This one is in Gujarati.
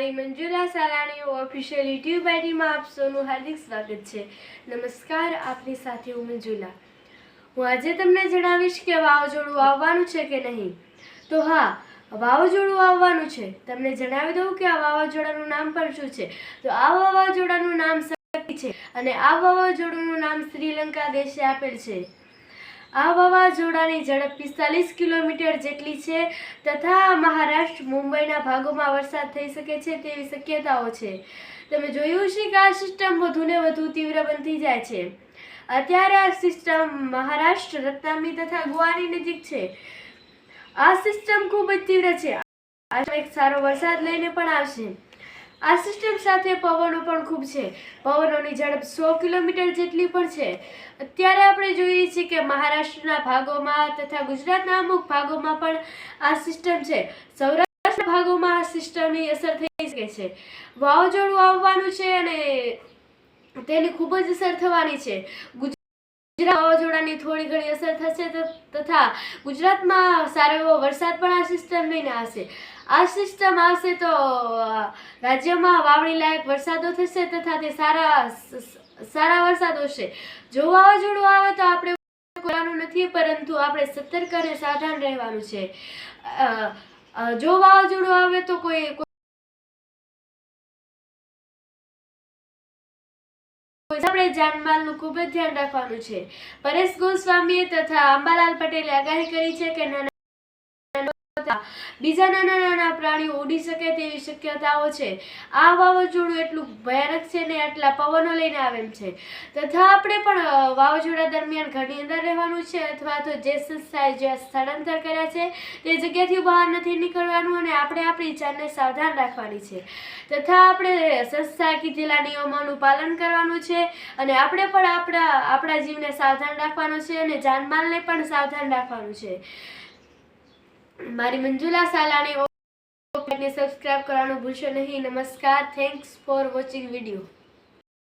મારી મંજુલા સાલાણી ઓફિશિયલ યુટ્યુબ આઈડીમાં આપ સૌનું હાર્દિક સ્વાગત છે. નમસ્કાર, આપની સાથે હું મંજુલા. હું આજે તમને જણાવીશ કે વાવાઝોડું આવવાનું છે કે નહીં. તો હા, વાવાઝોડું આવવાનું છે. તમને જણાવી દઉં કે આ વાવાઝોડાનું નામ પણ શું છે? તો આ વાવાઝોડાનું નામ શક્તિ છે અને આ વાવાઝોડાનું નામ શ્રીલંકા દેશે આપેલ છે. આ વાવાઝોડાની ઝડપ પિસ્તાલીસ કિલોમીટર જેટલી છે તથા મહારાષ્ટ્ર, મુંબઈના ભાગોમાં વરસાદ થઈ શકે છે તેવી શક્યતાઓ છે. તમે જોયું છે કે આ સિસ્ટમ વધુને વધુ તીવ્ર બનતી જાય છે. અત્યારે આ સિસ્ટમ મહારાષ્ટ્ર, રત્નામી તથા ગોવાની નજીક છે. આ સિસ્ટમ ખૂબ જ તીવ્ર છે. આ એક સારો વરસાદ લઈને પણ આવશે. આ સિસ્ટમ સાથે પવનો પણ ખૂબ છે. પવનોની ઝડપ સો કિલોમીટર જેટલી પણ છે. અત્યારે આપણે જોઈએ છીએ કે મહારાષ્ટ્રના ભાગોમાં તથા ગુજરાતના અમુક ભાગોમાં પણ આ સિસ્ટમ છે. સૌરાષ્ટ્રના ભાગોમાં આ સિસ્ટમની અસર થઈ શકે છે. વાવાઝોડું આવવાનું છે અને તેની ખૂબ જ અસર થવાની છે. ગુજરાત વાવાઝોડાની થોડી ઘણી અસર થશે તથા ગુજરાતમાં સારો એવો વરસાદ પણ આ સિસ્ટમ લઈને આવશે. આ સિસ્ટમ આવશે તો રાજ્યમાં વાવણી લાયક વરસાદો થશે તથા તે સારા સારા વરસાદો હશે. જો વાવાઝોડું આવે તો આપણે કરવાનું નથી, પરંતુ આપણે સતર્ક અને સાવધાન રહેવાનું છે. જો વાવાઝોડું આવે તો કોઈ આપણે જાનમાલનું ખૂબ જ ધ્યાન રાખવાનું છે. પરેશ ગોસ્વામીએ તથા અંબાલાલ પટેલે આગાહી કરી છે કે નાના બીજા નાના નાના પ્રાણીઓ ઉડી શકે તેવી શક્યતાઓ છે. આ વાવાઝોડું એટલું ભયાનક છે ને આટલા પવનો લઈને આવે છે. તથા આપણે પણ વાવાઝોડા દરમિયાન ઘરની અંદર રહેવાનું છે અથવા તો જે સંસ્થાએ જે સ્થળાંતર કર્યા છે તે જગ્યાથી બહાર નથી નીકળવાનું અને આપણે આપણી જાનને સાવધાન રાખવાની છે. તથા આપણે સંસ્થા કીધેલા નિયમોનું પાલન કરવાનું છે અને આપણે પણ આપણા આપણા જીવને સાવધાન રાખવાનું છે અને જાનમાલને પણ સાવધાન રાખવાનું છે. મારી મંજુલા સાલાણી સબસ્ક્રાઇબ કરવાનું ભૂલશો નહીં. નમસ્કાર. Thanks for watching video